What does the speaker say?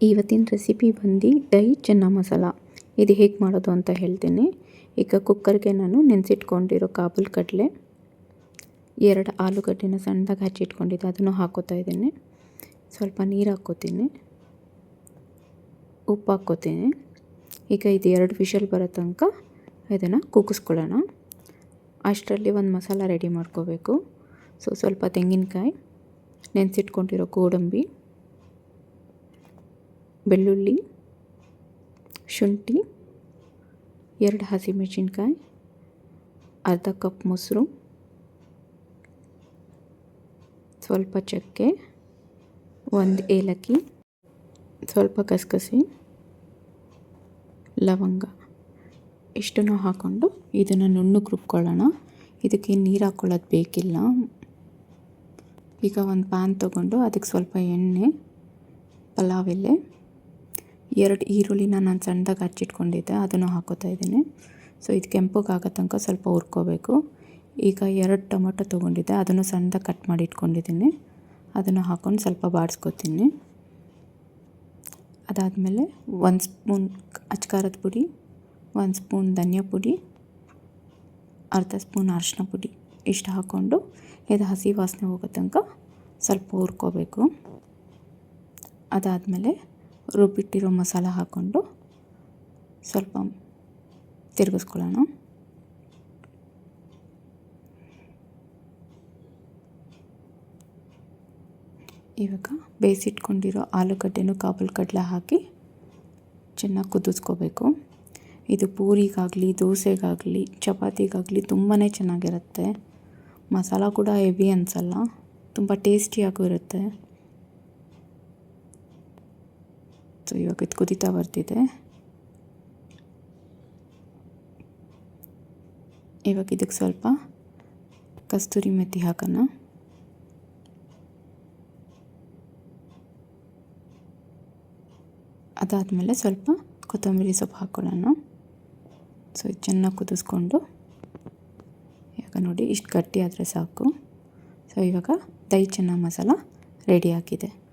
ಇವತ್ತಿನ ರೆಸಿಪಿ ಬಂದು ದೈ ಚೆನ್ನ ಮಸಾಲ. ಇದು ಹೇಗೆ ಮಾಡೋದು ಅಂತ ಹೇಳ್ತೀನಿ. ಈಗ ಕುಕ್ಕರ್ಗೆ ನಾನು ನೆನೆಸಿಟ್ಕೊಂಡಿರೋ ಕಾಬೂಲ್ ಕಡಲೆ, ಎರಡು ಆಲೂಗಡ್ಡೆನ ಸಣ್ಣದಾಗಿ ಹಚ್ಚಿಟ್ಕೊಂಡಿದ್ದೆ, ಅದನ್ನು ಹಾಕೋತಾ ಇದ್ದೀನಿ. ಸ್ವಲ್ಪ ನೀರು ಹಾಕ್ಕೋತೀನಿ. ಉಪ್ಪು ಹಾಕ್ಕೋತೀನಿ. ಈಗ ಇದು ಎರಡು ವಿಷಲ್ ಬರೋ ತನಕ ಇದನ್ನು ಕೂಗಿಸ್ಕೊಳ್ಳೋಣ. ಅಷ್ಟರಲ್ಲಿ ಒಂದು ಮಸಾಲ ರೆಡಿ ಮಾಡ್ಕೋಬೇಕು. ಸೊ ಸ್ವಲ್ಪ ತೆಂಗಿನಕಾಯಿ, ನೆನೆಸಿಟ್ಕೊಂಡಿರೋ ಗೋಡಂಬಿ ಬೆಳ್ಳುಳ್ಳಿ, ಶುಂಠಿ, ಎರಡು ಹಸಿಮೆಣಸಿನ್ಕಾಯಿ, ಅರ್ಧ ಕಪ್ ಮೊಸರು, ಸ್ವಲ್ಪ ಚಕ್ಕೆ, ಒಂದು ಏಲಕ್ಕಿ, ಸ್ವಲ್ಪ ಗಸಗಸೆ ಲವಂಗ. ಇಷ್ಟನ್ನು ಹಾಕ್ಕೊಂಡು ಇದನ್ನು ನುಣ್ಣಗೆ ರುಬ್ಕೊಳ್ಳೋಣ. ಇದಕ್ಕೆ ನೀರು ಹಾಕ್ಕೊಳ್ಳೋದು ಬೇಕಿಲ್ಲ. ಈಗ ಒಂದು ಪ್ಯಾನ್ ತೊಗೊಂಡು ಅದಕ್ಕೆ ಸ್ವಲ್ಪ ಎಣ್ಣೆ, ಪಲಾವ್ ಎಲೆ ಎರಡು ಈರುಳ್ಳಿನ ನಾನು ಸಣ್ಣದಾಗಿ ಹಚ್ಚಿಟ್ಕೊಂಡಿದ್ದೆ, ಅದನ್ನು ಹಾಕೋತಾ ಇದ್ದೀನಿ. ಸೊ ಇದು ಕೆಂಪಗಾಗೋ ತನಕ ಸ್ವಲ್ಪ ಹುರ್ಕೋಬೇಕು. ಈಗ ಎರಡು ಟೊಮೊಟೊ ತೊಗೊಂಡಿದ್ದೆ, ಅದನ್ನು ಸಣ್ಣದಾಗಿ ಕಟ್ ಮಾಡಿ ಇಟ್ಕೊಂಡಿದ್ದೀನಿ. ಅದನ್ನು ಹಾಕ್ಕೊಂಡು ಸ್ವಲ್ಪ ಬಾಡಿಸ್ಕೊತೀನಿ. ಅದಾದಮೇಲೆ ಒಂದು ಸ್ಪೂನ್ ಅಚ್ಕಾರದ ಪುಡಿ, ಒಂದು ಸ್ಪೂನ್ ಧನಿಯಾ ಪುಡಿ, ಅರ್ಧ ಸ್ಪೂನ್ ಅರಿಶಿನ ಪುಡಿ ಇಷ್ಟು ಹಾಕ್ಕೊಂಡು ಇದು ಹಸಿ ವಾಸನೆ ಹೋಗೋ ತನಕ ಸ್ವಲ್ಪ ಹುರ್ಕೋಬೇಕು. ಅದಾದಮೇಲೆ ರುಬ್ಬಿಟ್ಟಿರೋ ಮಸಾಲ ಹಾಕ್ಕೊಂಡು ಸ್ವಲ್ಪ ತಿರುಗಿಸ್ಕೊಳ್ಳೋಣ. ಇವಾಗ ಬೇಯಿಸಿಟ್ಕೊಂಡಿರೋ ಆಲೂಗಡ್ಡೆನೂ ಕಾಬಲ್ ಕಡಲೆ ಹಾಕಿ ಚೆನ್ನಾಗಿ ಕುದಿಸ್ಕೋಬೇಕು. ಇದು ಪೂರಿಗಾಗಲಿ, ದೋಸೆಗಾಗಲಿ, ಚಪಾತಿಗಾಗಲಿ ತುಂಬಾ ಚೆನ್ನಾಗಿರುತ್ತೆ. ಮಸಾಲ ಕೂಡ ಹೆವಿ ಅನಿಸಲ್ಲ, ತುಂಬ ಟೇಸ್ಟಿಯಾಗೂ ಇರುತ್ತೆ. ಸೊ ಇವಾಗ ಇದು ಕುದೀತಾ ಬರ್ತಿದೆ. ಇವಾಗ ಇದಕ್ಕೆ ಸ್ವಲ್ಪ ಕಸ್ತೂರಿ ಮೆಥಿ ಹಾಕೋಣ. ಅದಾದಮೇಲೆ ಸ್ವಲ್ಪ ಕೊತ್ತಂಬರಿ ಸೊಪ್ಪು ಹಾಕ್ಕೊಳ್ಳೋಣ ಸೊ, ಇದು ಚೆನ್ನಾಗಿ ಕುದಿಸ್ಕೊಂಡು. ಇವಾಗ ನೋಡಿ, ಇಷ್ಟು ಗಟ್ಟಿ ಆದರೆ ಸಾಕು. ಸೊ, ಇವಾಗ ದಹಿ ಚೆನ್ನ ಮಸಾಲ ರೆಡಿ ಆಗಿದೆ.